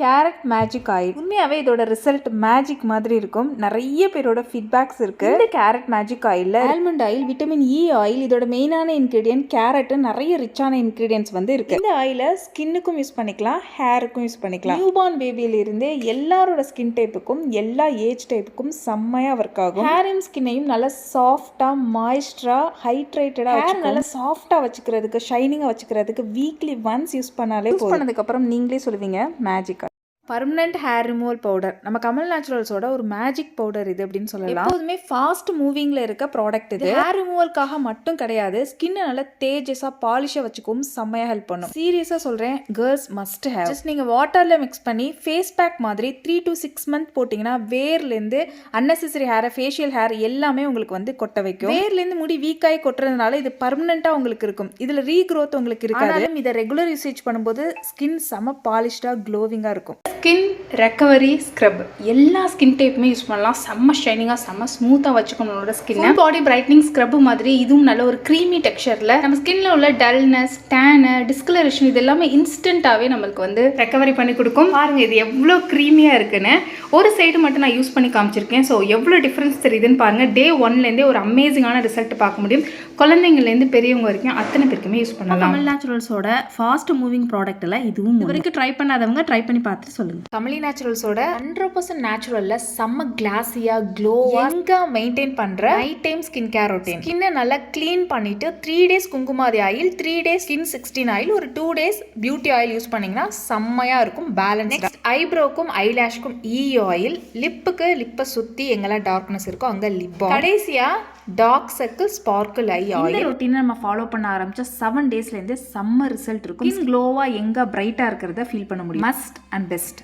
Carrot magic oil உண்மையாகவே இதோட result magic மாதிரி இருக்கும். நிறைய பேரோட ஃபீட்பேக்ஸ் இருக்கு. இந்த கேரட் மேஜிக் ஆயிலில் almond oil vitamin E oil இதோட மெயினான இன்க்ரீடியன்ட் கேரட்டு நிறைய ரிச்சான இன்க்ரீடியன்ஸ் வந்து இருக்கு. இந்த ஆயிலை ஸ்கின்னுக்கும் யூஸ் பண்ணிக்கலாம் ஹேருக்கும் யூஸ் பண்ணிக்கலாம். நியூபார்ன் பேபியில இருந்தே எல்லாரோட ஸ்கின் டைப்புக்கும் எல்லா ஏஜ் டைப்புக்கும் செம்மையா ஒர்க் ஆகும். ஹேரையும் ஸ்கின்னையும் நல்லா சாஃப்டா மாய்ஸ்டரா ஹைட்ரேட்டடா ஹேர் நல்லா சாஃப்டா வச்சுக்கிறதுக்கு ஷைனிங்கா வச்சுக்கிறதுக்கு வீக்லி ஒன்ஸ் யூஸ் பண்ணாலே யூஸ் பண்ணதுக்கு அப்புறம் நீங்களே சொல்லுவீங்க magic permanent hair removal powder நம்ம கமல் நேச்சுரல்ஸோட ஒரு மேஜிக் பவுடர் இது அப்படின்னு சொல்லலாம். எப்போதுமே ஃபாஸ்ட் மூவிங்ல இருக்க ப்ராடக்ட் இது. ஹேர் ரிமூவல்காக மட்டும் கிடையாது. ஸ்கின்னை நல்லா தேஜஸா பாலிஷா வச்சுக்கவும் செம்மையா ஹெல்ப் பண்ணும். சீரியஸா சொல்றேன் கேர்ள்ஸ் மஸ்ட் ஹேவ் ஜஸ்ட் நீங்க வாட்டர்ல மிக்ஸ் பண்ணி ஃபேஸ் பேக் மாதிரி த்ரீ டு சிக்ஸ் மந்த் போட்டிங்கன்னா வேர்லேருந்து அன்னெசரி ஹேர் ஃபேஷியல் ஹேர் எல்லாமே உங்களுக்கு வந்து கொட்ட வைக்கும். வேர்லேருந்து முடி வீக்காய் கொட்டுறதுனால இது பர்மனெண்டா உங்களுக்கு இருக்கும். இதுல ரீக்ரோத் உங்களுக்கு இருக்காது. இதை ரெகுலர் யூசேஜ் பண்ணும்போது ஸ்கின் செம பாலிஷ்டா க்ளோவிங்கா இருக்கும். ஸ்கின் ரெக்கவரி ஸ்க்ரப் எல்லா ஸ்கின் டைப்புமே யூஸ் பண்ணலாம். செம்ம ஷைனிங்காக செம்ம ஸ்மூத்தாக வச்சுக்கணும் நம்மளோட ஸ்கின் பாடி பிரைட்னிங் ஸ்க்ரப் மாதிரி இதுவும் நல்ல ஒரு க்ரீமி டெக்ஸ்சரில் நம்ம ஸ்கின்ல உள்ள டல்னஸ் டேனு டிஸ்கலரேஷன் இது எல்லாமே இன்ஸ்டண்ட்டாகவே நம்மளுக்கு வந்து ரெக்கவரி பண்ணி கொடுக்கும். பாருங்க இது எவ்வளோ க்ரீமியாக இருக்குன்னு. ஒரு சைடு மட்டும் நான் யூஸ் பண்ணி காமிச்சிருக்கேன். ஸோ எவ்வளோ டிஃப்ரென்ஸ் தெரியுதுன்னு பாருங்கள் டே ஒன்லேருந்தே ஒரு அமேசிங்கான ரிசல்ட் பார்க்க முடியும். குழந்தைங்கள்லேருந்து பெரியவங்க வரைக்கும் அத்தனை பேருக்குமே யூஸ் பண்ணலாம். கமல் நேச்சுரல்ஸோட ஃபாஸ்ட் மூவிங் ப்ராடக்ட்ல இதுவும் இது வரைக்கும் ட்ரை பண்ணாதவங்க ட்ரை பண்ணி பார்த்துட்டு சொல்லுங்க. கமலி நேச்சுரல்ஸோட ஹண்ட்ரட் பர்சன்ட் நேச்சுரல்ல செம்ம கிளாஸியா க்ளோவா எங்க மெயின்டைன் பண்ற night time skin care routine ஸ்கின்னை நல்லா க்ளீன் பண்ணிட்டு three days Kumkumadi oil three days skin sixteen oil ஒரு two days beauty oil use பண்ணீங்கன்னா செம்மையா இருக்கும் பேலன்ஸ் நெக்ஸ்ட் ஐப்ரோக்கும் ஐலாஷ்க்கும் இ ஆயில் லிப்புக்கு லிப்பை சுத்தி எங்கெல்லாம் டார்க்னஸ் இருக்கோ அங்க லிப் கடைசியா dark circle sparkle eye oil ரொட்டீனை நம்ம ஃபாலோ பண்ண ஆரம்பிச்சா செவன் டேஸ்லேருந்து செம்ம ரிசல்ட் இருக்கும். க்ளோவாக எங்கே பிரைட்டாக இருக்கிறத ஃபீல் பண்ண முடியும். மஸ்ட் அண்ட் பெஸ்ட்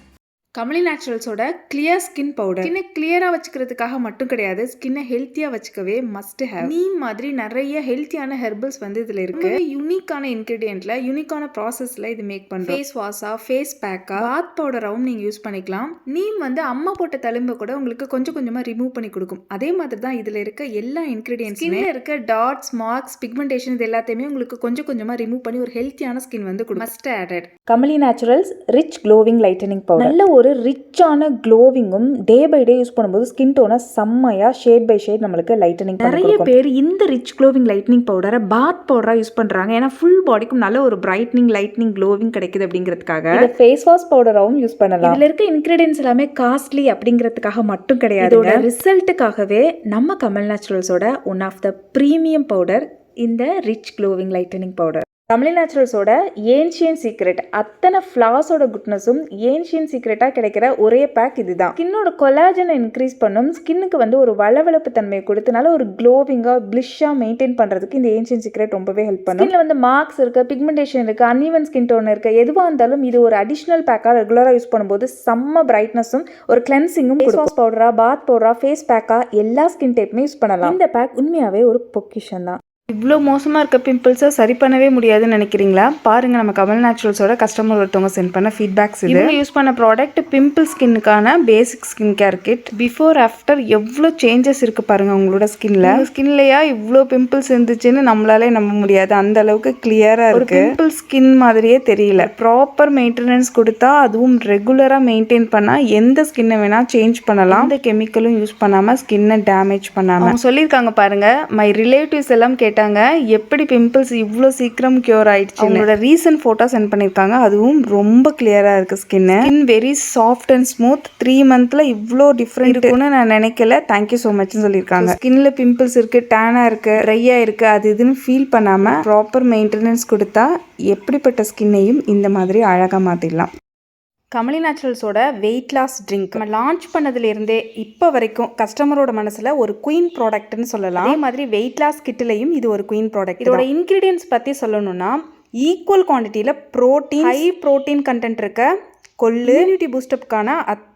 கமலி நேச்சுரல்ஸோட கிளியர் ஸ்கின் பவுடர் ஸ்கின்னை கிளியராக வச்சுக்கிறதுக்காக மட்டும் கிடையாது ஸ்கின்னை ஹெல்த்தியாக வச்சுக்கவே மஸ்ட் ஹேவ் நீம் மாதிரி நிறைய ஹெல்த்தியான ஹெர்பல்ஸ் வந்து இதில் இருக்கு. யூனிக்கான இன்கிரீடியன்ட்ல யூனிக்கான ப்ராசஸில் இது மேக் பண்ணுறோம் ஃபேஸ் வாஷா ஃபேஸ் பேக்கா பாத் பவுடராகவும் நீங்கள் யூஸ் பண்ணிக்கலாம். நீம் வந்து அம்மா போட்ட தழும்பை கூட உங்களுக்கு கொஞ்சம் கொஞ்சமாக ரிமூவ் பண்ணி கொடுக்கும். அதே மாதிரி தான் இதில் இருக்க எல்லா இன்கிரீடியன்ஸ் ஸ்கின்ல இருக்க டாட்ஸ் மார்க்ஸ் பிக்மெண்டேஷன் இது எல்லாத்தையுமே உங்களுக்கு கொஞ்சம் கொஞ்சமாக ரிமூவ் பண்ணி ஒரு ஹெல்த்தியான ஸ்கின் வந்து கொடுக்கும். Must added Kamali Naturals rich glowing lightening powder நல்ல ஒரு ரிச்சான க்ளோவிங்கும் டே பை டே யூஸ் பண்ணும்போது ஸ்கின் டோனை செம்மையா ஷேட் பை ஷேட் நம்மளுக்கு லைட்டனிங் நிறைய பேர் இந்த ரிச் க்ளோவிங் லைட்னிங் பவுடரை பாத் பவுடரா யூஸ் பண்றாங்க. ஏன்னா ஃபுல் பாடிக்கும் நல்ல ஒரு பிரைட்னிங் லைட்னிங் க்ளோவிங் கிடைக்குது அப்படிங்கிறதுக்காக. ஃபேஸ் வாஷ் பவுடராகவும் யூஸ் பண்ணலாம். இதுல இருக்க இன்கிரீடியன்ஸ் எல்லாமே காஸ்ட்லி அப்படிங்கிறதுக்காக மட்டும் கிடையாது இதோட ரிசல்ட்டுக்காகவே நம்ம Kamal நேச்சுரல்ஸோட one of the premium powder இந்த rich glowing lightening powder Kamali நேச்சுரல்ஸோட ancient secret. அத்தனை ஃப்ளாஸோட குட்னஸும் ஏன்ஷியன் சீக்ரெட்டாக கிடைக்கிற ஒரே பேக் இதுதான். ஸ்கின்னோட கொலாஜனை இன்க்ரீஸ் பண்ணும் ஸ்கின்னுக்கு வந்து ஒரு வளவளப்பு தன்மையை கொடுத்தனால ஒரு க்ளோவிங்காக பிளிஷ்ஷாக மெயின்டைன் பண்ணுறதுக்கு இந்த ஏன்ஷியன் சீக்ரெட் ரொம்பவே ஹெல்ப் பண்ணும். ஸ்கின்ல வந்து மார்க்ஸ் இருக்கு பிக்மெண்டேஷன் இருக்கு அன்இவன் ஸ்கின் டோன் இருக்கு. எதுவாக இருந்தாலும் இது ஒரு அடிஷ்னல் பேக்காக ரெகுலராக யூஸ் பண்ணும்போது செம்ம பிரைட்னஸும் ஒரு கிளென்சிங்கும் வாஷ் பவுடரா பாத் பவுடரா ஃபேஸ் பேக்கா எல்லா ஸ்கின் டைப்புமே யூஸ் பண்ணலாம். இந்த பேக் உண்மையாகவே ஒரு பொக்கிஷன் தான் இவ்வளோ மோசமாக இருக்க பிம்பிள்ஸை சரி பண்ணவே முடியாதுன்னு நினைக்கிறீங்களா? பாருங்க நம்ம கமல் நேச்சுரல்ஸோட கஸ்டமர் ஒருத்தவங்க சென்ட் பண்ண ஃபீட்பேக்ஸ் இது. யூஸ் பண்ண product pimple ஸ்கின்னுக்கான basic skin care kit before after எவ்வளோ சேஞ்சஸ் இருக்கு பாருங்க உங்களோட ஸ்கின்ல ஸ்கின்லயா இவ்வளோ பிம்பிள்ஸ் இருந்துச்சுன்னு நம்மளாலே நம்ப முடியாது. அந்த அளவுக்கு கிளியரா இருக்கு. பிம்பிள் ஸ்கின் மாதிரியே தெரியல. ப்ராப்பர் மெயின்டெனன்ஸ் கொடுத்தா அதுவும் ரெகுலராக மெயின்டைன் பண்ணா எந்த ஸ்கின்னை வேணா சேஞ்ச் பண்ணலாம். எந்த கெமிக்கலும் யூஸ் பண்ணாம ஸ்கின்னை டேமேஜ் பண்ணாம. அவங்க சொல்லியிருக்காங்க பாருங்க மை ரிலேட்டிவ்ஸ் எல்லாம் கேட்டாங்க எப்படி பிம்பிள்ஸ் இவ்வளோ சீக்கிரம் கியூர் ஆயிடுச்சு அவங்களோட ரீசன்ட் ஃபோட்டோ சென்ட் பண்ணியிருக்காங்க அதுவும் ரொம்ப கிளியராக இருக்கு skin skin very soft and smooth three மந்த்ல இவ்வளோ டிஃப்ரெண்ட் இருக்கும்னு நான் நினைக்கல. தேங்க்யூ ஸோ மச்னு சொல்லியிருக்காங்க ஸ்கின்ல பிம்பிள்ஸ் இருக்கு டேனா இருக்கு ட்ரையா இருக்கு அது இதுன்னு ஃபீல் பண்ணாம ப்ராப்பர் மெயின்டெனன்ஸ் கொடுத்தா எப்படிப்பட்ட ஸ்கின்னையும் இந்த மாதிரி அழகாக மாற்றிடலாம் கமலி நேச்சுரல்ஸோட வெயிட் லாஸ் ட்ரிங்க் நம்ம லான்ச் பண்ணதுலேருந்தே இப்போ வரைக்கும் கஸ்டமரோட மனசில் ஒரு குயின் ப்ராடக்ட்னு சொல்லலாம். அதே மாதிரி வெயிட் லாஸ் கிட்லையும் இது ஒரு குயின் ப்ராடக்ட் இதோட இன்க்ரீடியன்ஸ் பற்றி சொல்லணும்னா ஈக்குவல் குவான்டிட்டியில் ப்ரோட்டீன் ஹை ப்ரோட்டீன் கண்டென்ட் இருக்க கொல்லு இம்யூனிட்டி பூஸ்டப்கான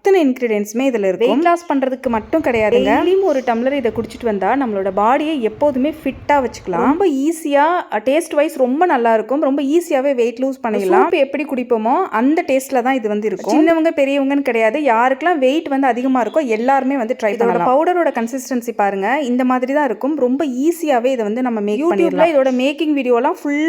அத்தனை இன்க்ரீடியன்ஸுமே இதில் இருக்கும். வெயிட் லாஸ் பண்ணுறதுக்கு மட்டும் கிடையாது டெய்லியும் ஒரு டம்ளர் இதை குடிச்சிட்டு வந்தால் நம்மளோட பாடியை எப்போதுமே ஃபிட்டாக வச்சுக்கலாம். ரொம்ப ஈஸியாக டேஸ்ட் வைஸ் ரொம்ப நல்லா இருக்கும். ரொம்ப ஈஸியாகவே வெயிட் லூஸ் பண்ணிடலாம். இப்போ எப்படி குடிப்போமோ அந்த டேஸ்ட்டில் தான் இது வந்து இருக்கும். சின்னவங்க பெரியவங்கன்னு கிடையாது. யாருக்கெல்லாம் வெயிட் வந்து அதிகமாக இருக்கோ எல்லாருமே வந்து ட்ரை பண்ணலாம். பவுடரோட கன்சிஸ்டன்சி பாருங்க. இந்த மாதிரி தான் இருக்கும். ரொம்ப ஈஸியாகவே இதை வந்து நம்ம மேக் பண்ணிடலாம். இதோட மேக்கிங் வீடியோலாம் ஃபுல்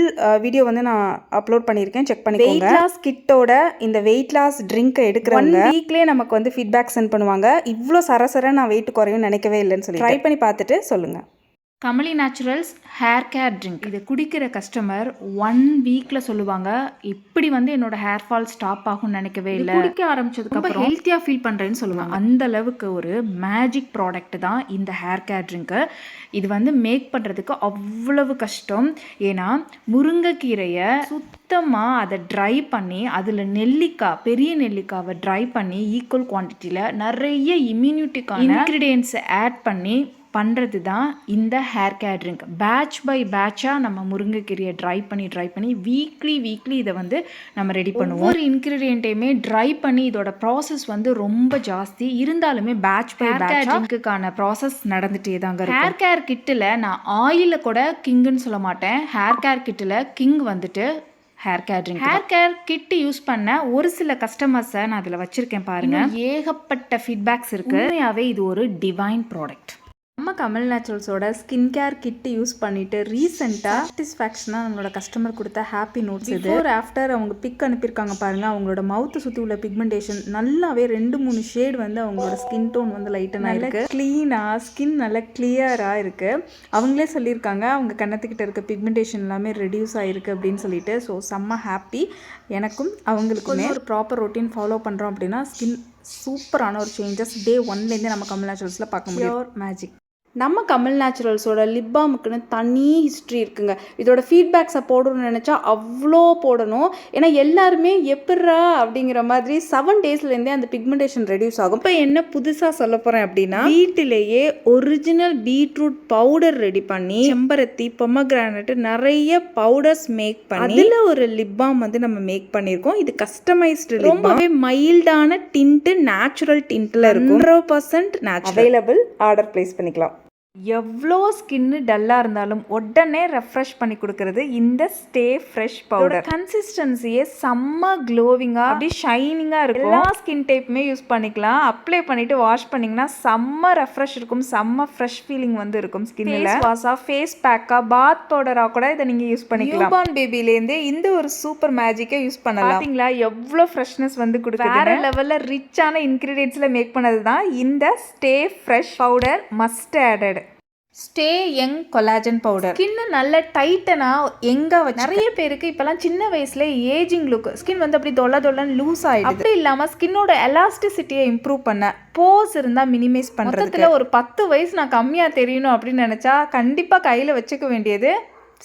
வீடியோ வந்து நான் அப்லோட் பண்ணியிருக்கேன். செக் பண்ணிக்கோங்க. வெயிட் லாஸ் கிட்டோட இந்த வெயிட் லாஸ் ட்ரிங்க்கை எடுக்கிறவங்க வீக்லேயே நமக்கு வந்து ஃபீட்பேக் சென்ட் பண்ணுவாங்க. இவ்வளோ சரசர நான் வெயிட் குறையும் நினைக்கவே இல்லைன்னு சொல்லி ட்ரை பண்ணி பார்த்துட்டு சொல்லுங்கள் Kamali naturals hair care drink இதை குடிக்கிற கஸ்டமர் ஒன் வீக்ல சொல்லுவாங்க இப்படி வந்து என்னோட ஹேர் ஃபால் ஸ்டாப் ஆகும்னு நினைக்கவே இல்லை. குடிக்க ஆரம்பிச்சதுக்கு அப்புறம் ஹெல்த்தியாக ஃபீல் பண்ணுறேன்னு சொல்லுவாங்க. அந்த அளவுக்கு ஒரு மேஜிக் ப்ராடக்ட் தான் இந்த ஹேர் கேர் ட்ரிங்க்கு இது வந்து மேக் பண்ணுறதுக்கு அவ்வளவு கஷ்டம். ஏன்னா முருங்கைக்கீரையை சுத்தமாக அதை ட்ரை பண்ணி அதில் நெல்லிக்காய் பெரிய நெல்லிக்காவை ட்ரை பண்ணி ஈக்குவல் குவான்டிட்டியில் நிறைய இம்யூனிட்டிக்கான இன்க்ரீடியன்ஸை ஆட் பண்ணி பண்ணுறது தான் இந்த hair care drink batch by பேட்சாக நம்ம முருங்கைக்கீரையை ட்ரை பண்ணி ட்ரை பண்ணி வீக்லி வீக்லி இதை வந்து நம்ம ரெடி பண்ணுவோம். ஒரு இன்க்ரீடியண்ட்டையுமே ட்ரை பண்ணி இதோட ப்ராசஸ் வந்து ரொம்ப ஜாஸ்தி. இருந்தாலுமே பேட்ச் பை பேட்ச் ட்ரிங்க்குக்கான ப்ராசஸ் நடந்துகிட்டே தாங்க ஹேர் கேர் கிட்டில் நான் ஆயிலில் கூட கிங்குன்னு சொல்ல மாட்டேன். ஹேர் கேர் கிட்டில் கிங் வந்துட்டு hair care drink hair care kit use பண்ண ஒரு சில கஸ்டமர்ஸை நான் அதில் வச்சிருக்கேன் பாருங்க. ஏகப்பட்ட ஃபீட்பேக்ஸ் இருக்கு. உண்மையாவே இது ஒரு டிவைன் ப்ராடக்ட் நம்ம கமல் நேச்சுரல்ஸோட ஸ்கின் கேர் கிட்டு யூஸ் பண்ணிட்டு ரீசெண்டாக சாட்டிஸ்ஃபேக்ஷனாக அவங்களோட கஸ்டமர் கொடுத்த ஹாப்பி நோட்ஸ் இது. ஒரு ஆஃப்டர் அவங்க பிக் அனுப்பியிருக்காங்க பாருங்க அவங்களோட மவுத்தை சுற்றி உள்ள பிக்மெண்டேஷன் நல்லாவே ரெண்டு மூணு ஷேட் வந்து அவங்களோட ஸ்கின் டோன் வந்து லைட்டன் ஆயிருக்கு. க்ளீனாக ஸ்கின் நல்லா கிளியராக இருக்கு. அவங்களே சொல்லியிருக்காங்க அவங்க கண்ணத்துக்கிட்ட இருக்க பிக்மெண்டேஷன் எல்லாமே ரெடியூஸ் ஆயிருக்கு அப்படின்னு சொல்லிட்டு. ஸோ செம்ம ஹாப்பி எனக்கும் அவங்களுக்குமே ஒரு ப்ராப்பர் ரொட்டீன் ஃபாலோ பண்ணுறோம் அப்படின்னா ஸ்கின் சூப்பரான ஒரு சேஞ்சஸ் டே ஒன்லேருந்தே நம்ம கமல் நேச்சுரல்ஸில் பார்க்க முடியும். மேஜிக் நம்ம கமல் நேச்சுரல்ஸோட லிப் பாமுக்குன்னு தனி ஹிஸ்ட்ரி இருக்குங்க. இதோட ஃபீட்பேக்ஸை போடணும்னு நினச்சா அவ்வளோ போடணும். ஏன்னா எல்லாருமே எப்பட்றா அப்படிங்கிற மாதிரி செவன் டேஸ்லேருந்தே அந்த பிக்மெண்டேஷன் ரெடியூஸ் ஆகும். இப்போ என்ன புதுசாக சொல்ல போகிறேன் அப்படின்னா வீட்டிலேயே ஒரிஜினல் பீட்ரூட் பவுடர் ரெடி பண்ணி செம்பருத்தி பொமக்ரானட் நிறைய பவுடர்ஸ் மேக் பண்ணி அதில் ஒரு லிப் பாம் வந்து நம்ம மேக் பண்ணியிருக்கோம் இது கஸ்டமைஸ்டு ரொம்பவே மைல்டான டின்ட்டு நேச்சுரல் டின்ட்டில் இருக்கும். Hundred percent natural available order place பண்ணிக்கலாம். எவ்வளோ ஸ்கின்னு டல்லாக இருந்தாலும் உடனே ரெஃப்ரெஷ் பண்ணி கொடுக்கறது இந்த ஸ்டே ஃப்ரெஷ் பவுடர் கன்சிஸ்டன்சியே செம்ம க்ளோவிங்காக அப்படி ஷைனிங்காக இருக்கும். எல்லா ஸ்கின் டைப்புமே யூஸ் பண்ணிக்கலாம். அப்ளை பண்ணிட்டு வாஷ் பண்ணிங்கன்னா செம்ம ரெஃப்ரெஷ் இருக்கும். செம்ம ஃப்ரெஷ் ஃபீலிங் வந்து இருக்கும் ஸ்கின்னில் வாஷா ஃபேஸ் பேக்கா பாத் பவுடராக கூட இதை நீங்கள் யூஸ் பண்ணிக்கலாம். நியூபார்ன் பேபிலேருந்து இந்த ஒரு சூப்பர் மேஜிக்கை யூஸ் பண்ணலாம். பார்த்தீங்களா எவ்வளோ ஃப்ரெஷ்னஸ் வந்து கொடுக்குது வேற லெவலில் ரிச்சான இன்க்ரீடியன்ஸில் மேக் பண்ணது தான் இந்த stay fresh powder must added stay young collagen powder skin நல்ல டைட்டனாக எங்கே வச்சு நிறைய பேருக்கு இப்போலாம் சின்ன வயசுல ஏஜிங் லுக் ஸ்கின் வந்து அப்படி தொல்ல தொல்லன்னு லூஸ் ஆகிடுது அப்படி இல்லாமல் ஸ்கின்னோட எலாஸ்டிசிட்டியை இம்ப்ரூவ் பண்ண போஸ் இருந்தால் மினிமைஸ் பண்ணுறதுல ஒரு பத்து வயசு நான் கம்மியாக தெரியணும் அப்படின்னு நினச்சா கண்டிப்பாக கையில் வச்சுக்க வேண்டியது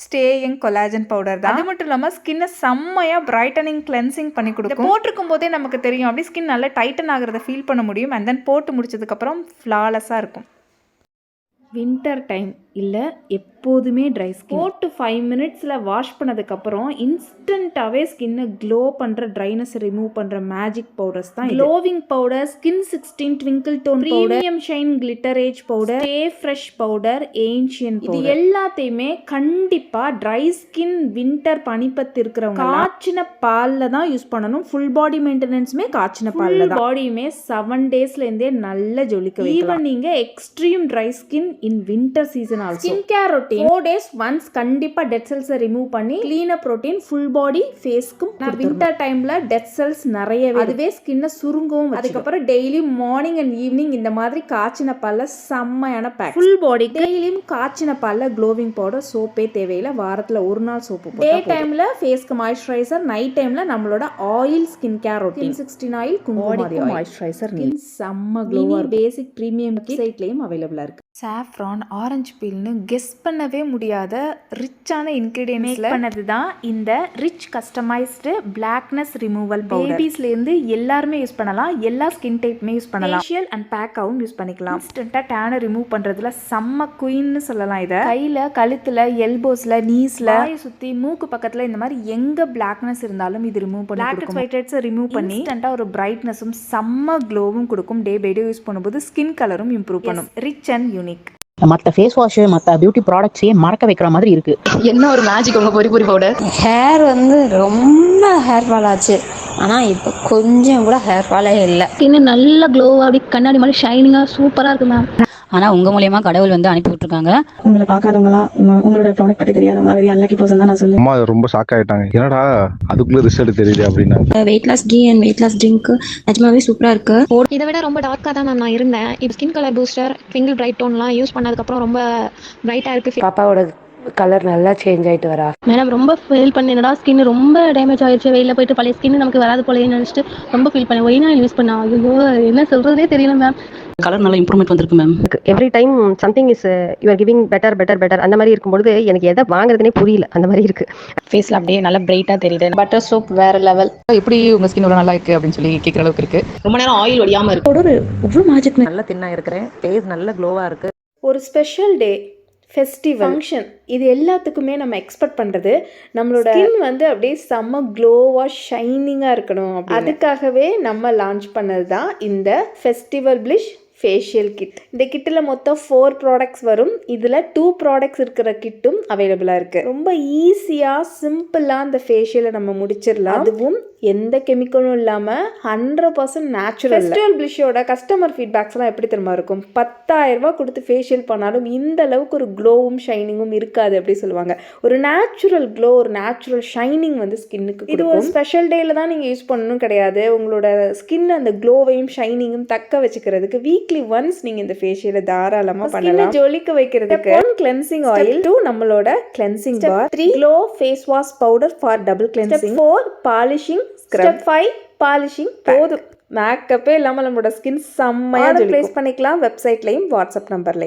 ஸ்டேயிங் கொலாஜன் பவுடர் தான். அது மட்டும் இல்லாமல் ஸ்கின்னை செம்மையாக பிரைட்டனிங் கிளென்சிங் பண்ணி கொடுக்கும். போட்டிருக்கும் போதே நமக்கு தெரியும் அப்படி ஸ்கின் நல்லா டைட்டன் ஆகிறத ஃபீல் பண்ண முடியும். அண்ட் தென் போட்டு முடிச்சதுக்கப்புறம் ஃப்ளாலெஸ்ஸாக இருக்கும். வின்டர் டைம் இல்லை எப்போதுமே dry skin four to five மினிட்ஸில் வாஷ் பண்ணதுக்கப்புறம் இன்ஸ்டண்ட்டாகவே ஸ்கின்னை க்ளோ பண்ணுற ட்ரைனஸ் ரிமூவ் பண்ணுற மேஜிக் பவுடர்ஸ் தான் glowing powder skin sixteen twinkle tone premium shine glitter age powder stay fresh powder ancient இது எல்லாத்தையுமே கண்டிப்பாக ட்ரை ஸ்கின் வின்டர் பனிப்பத்து இருக்கிறவங்க காய்ச்சின பாலில் தான் யூஸ் பண்ணணும். ஃபுல் பாடி மெயின்டெனன்ஸுமே காய்ச்சின பாலில் தான். பாடியுமே செவன் டேஸ்லேருந்தே நல்ல ஜொலிக்க ஈவன் நீங்கள் extreme dry skin in winter season also skin care routine four days once கண்டிப்பாக டெட் செல்ஸை ரிமூவ் பண்ணி clean up routine full body ஃபேஸ்க்கும் winter டைமில் டெட் செல்ஸ் நிறையவே அதுவே ஸ்கின்னை சுருங்கவும் அதுக்கப்புறம் டெய்லி மார்னிங் அண்ட் ஈவினிங் இந்த மாதிரி காய்ச்சின பால்ல செம்மையான பேக் ஃபுல் பாடி டெய்லியும் காய்ச்சின பால்ல க்ளோவிங் பவுடர் சோப்பே தேவையில்லை. வாரத்தில் ஒரு நாள் சோப்பு டே டைமில் ஃபேஸ்க்கு மாய்ஸ்சரைசர் நைட் டைமில் நம்மளோட oil skin care routine sixteen oil குங்குமம் மாய்ஸ்சரைசர் செம்ம க்ளோவாக பேசிக் ப்ரீமியம் சைட்லேயும் அவைலபிளாக இருக்கு. சாஃப்ரான் ஆரஞ்சு பீல்னு கெஸ் பண்ணவே முடியாத ரிச்சான இன்க்ரீடியன்ஸ் பண்ணது தான் இந்த ரிச் கஸ்டமைஸ்டு பிளாக்னஸ் ரிமூவல் பேபிஸ்லேருந்து எல்லாருமே யூஸ் பண்ணலாம். எல்லா ஸ்கின் டைப்புமே யூஸ் பண்ணலாம். ஃபேஷியல் அண்ட் பேக்காகவும் யூஸ் பண்ணிக்கலாம். இன்ஸ்டண்ட்டாக டேனை ரிமூவ் பண்ணுறதுல செம்ம குயின்னு சொல்லலாம் இதை. கையில் கழுத்தில் எல்போஸில் நீஸில் சுற்றி மூக்கு பக்கத்தில் இந்த மாதிரி எங்கே பிளாக்னஸ் இருந்தாலும் இது ரிமூவ் பண்ணி கொடுக்கும். ஒயிட் ஹெட்ஸை ரிமூவ் பண்ணி இன்ஸ்டண்ட்டாக ஒரு பிரைட்னஸும் செம்ம க்ளோவும் கொடுக்கும். டே பை டே யூஸ் பண்ணும்போது ஸ்கின் கலரும் இம்ப்ரூவ் பண்ணும். ரிச் அண்ட் யூனிக் மற்ற ஃபேஸ் வாஷ் மற்ற பியூட்டி ப்ராடக்ட்ஸையே மறக்க வைக்கிற மாதிரி இருக்கு. என்ன ஒரு மேஜிக் உங்க பொரி பொரி பவுடர் ஹேர் வந்து ரொம்ப ஹேர் ஃபால் ஆச்சு. ஆனால் இப்போ கொஞ்சம் கூட ஹேர் ஃபாலே இல்லை. ஸ்கின் நல்ல க்ளோவாக அப்படி கண்ணாடி மாதிரி ஷைனிங்காக சூப்பராக இருக்கு மேம் ஆனால் உங்கள் மூலியமா கடவுள் வந்து அனுப்பி விட்டுருக்காங்க. உங்களை பார்க்காதவங்களா உங்க- உங்களோட ப்ராடக்ட் பற்றி தெரியாதவங்க வெரி அன்லக்கி பர்சன் தான் நான் சொல்லுவேன். அம்மா ரொம்ப ஷாக் ஆயிட்டாங்க. என்னடா அதுக்குள்ள ரிசல்ட் தெரியுது அப்படின்னா? Weight loss key and weight loss drink நிஜமாவே சூப்பராக இருக்கு. இதை விட ரொம்ப டார்க்காக தான் மேம் நான் இருந்தேன். இப்போ skin colour booster twinkle bright டோன்லாம் use பண்ணதுக்கப்புறம் ரொம்ப பிரைட்டாக இருக்குது பாப்பாவோட கலர் நல்லா சேஞ்ச் ஆயிட்டு வரா. மேடம் ரொம்ப ஃபீல் பண்ணி என்னடா ஸ்கின் ரொம்ப டேமேஜ் ஆயிடுச்சு வெளியில் போயிட்டு பழைய ஸ்கின் நமக்கு வராது போலயே நினச்சிட்டு ரொம்ப ஃபீல் பண்ணேன். ஒயின் ஆயில் யூஸ் பண்ணேன் ஐயோ என்ன சொல்கிறதே தெரியல மேம் கலர் நல்ல இம்ப்ரூவ்மெண்ட் வந்திருக்கு ma'am every time something is you are giving better better better அந்த மாதிரி இருக்கும்பொழுது எனக்கு எதை வாங்குறதுனே புரியல. அந்த மாதிரி இருக்கு. ஃபேஸ்ல அப்படியே நல்லா பிரைட்டா தெரியுது. பட்டர் சோப் வேற லெவல் எப்படி உங்க ஸ்கின் நல்லா இருக்கு அப்படின்னு சொல்லி கேட்குற அளவுக்கு இருக்கு. ரொம்ப நேரம் ஆயில் வடியாம இருக்கு. எவ்வளோ மேஜிக் நல்லா தின்னா இருக்கிறேன். ஃபேஸ் நல்ல க்ளோவா இருக்கு. ஒரு ஸ்பெஷல் டே ஃபெஸ்டிவல் ஃபங்க்ஷன் இது எல்லாத்துக்குமே நம்ம எக்ஸ்பெக்ட் பண்ணுறது நம்மளோட ஸ்கின் வந்து அப்படியே செம்ம க்ளோவாக ஷைனிங்காக இருக்கணும் அதுக்காகவே நம்ம லான்ச் பண்ணது தான் இந்த ஃபெஸ்டிவல் பிளிஷ் ஃபேஷியல் கிட் இந்த கிட்டில் மொத்தம் ஃபோர் ப்ராடக்ட்ஸ் வரும். இதில் டூ ப்ராடக்ட்ஸ் இருக்கிற கிட்டும் அவைலபிளாக இருக்குது ரொம்ப ஈஸியாக சிம்பிளாக அந்த ஃபேஷியலை நம்ம முடிச்சிடலாம். அதுவும் எந்த கெமிக்கலும் இல்லாமல் ஹண்ட்ரட் பர்சன்ட் நேச்சுரல் ஃபெஸ்டிவல் பிளிஷோட கஸ்டமர் ஃபீட்பேக்ஸ்லாம் எப்படி தெரியுமா இருக்கும்? பத்தாயிரம் ரூபாய் கொடுத்து ஃபேஷியல் பண்ணாலும் இந்த அளவுக்கு ஒரு க்ளோவும் ஷைனிங்கும் இருக்காது அப்படி சொல்லுவாங்க. ஒரு நேச்சுரல் க்ளோ ஒரு நேச்சுரல் ஷைனிங் வந்து ஸ்கின்னுக்கு இது ஒரு ஸ்பெஷல் டேல தான் நீங்கள் யூஸ் பண்ணணும் கிடையாது. உங்களோட ஸ்கின் அந்த க்ளோவையும் ஷைனிங்கும் தக்க வச்சுக்கிறதுக்கு வீக்லி ஒன்ஸ் நீங்கள் இந்த ஃபேஷியலை தாராளமாக பண்ணலாம். ஜொலிக்க வைக்கிறதுக்கு கிளென்சிங் ஆயில் டூ நம்மளோட cleansing bar three glow face wash powder for double cleansing four polishing scrub five polishing போதும். மேக்கப்பே இல்லாமல் நம்மளோட ஸ்கின் செம்மையாக ப்ளேஸ் பண்ணிக்கலாம். வெப்சைட்லையும் வாட்ஸ்அப் நம்பர்லையும்